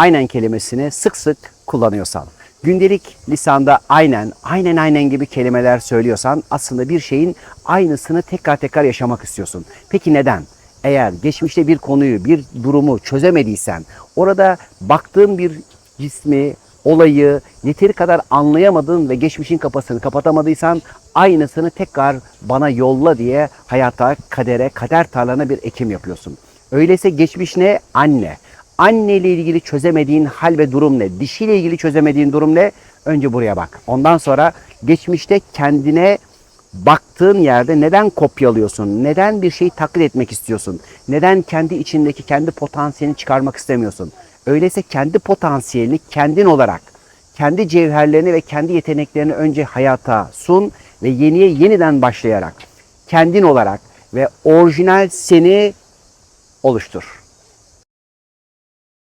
aynen kelimesini sık sık kullanıyorsan, gündelik lisanda aynen, aynen aynen gibi kelimeler söylüyorsan aslında bir şeyin aynısını tekrar tekrar yaşamak istiyorsun. Peki neden? Eğer geçmişte bir konuyu, bir durumu çözemediysen, orada baktığın bir cismi, olayı yeteri kadar anlayamadın ve geçmişin kapısını kapatamadıysan aynısını tekrar bana yolla diye hayata, kadere, kader tarlana bir ekim yapıyorsun. Öyleyse geçmiş ne? Anne. Anne ile ilgili çözemediğin hal ve durum ne? Dişiyle ilgili çözemediğin durum ne? Önce buraya bak. Ondan sonra geçmişte kendine baktığın yerde neden kopyalıyorsun? Neden bir şeyi taklit etmek istiyorsun? Neden kendi içindeki kendi potansiyelini çıkarmak istemiyorsun? Öyleyse kendi potansiyelini kendin olarak, kendi cevherlerini ve kendi yeteneklerini önce hayata sun ve yeniye yeniden başlayarak kendin olarak ve orijinal seni oluştur.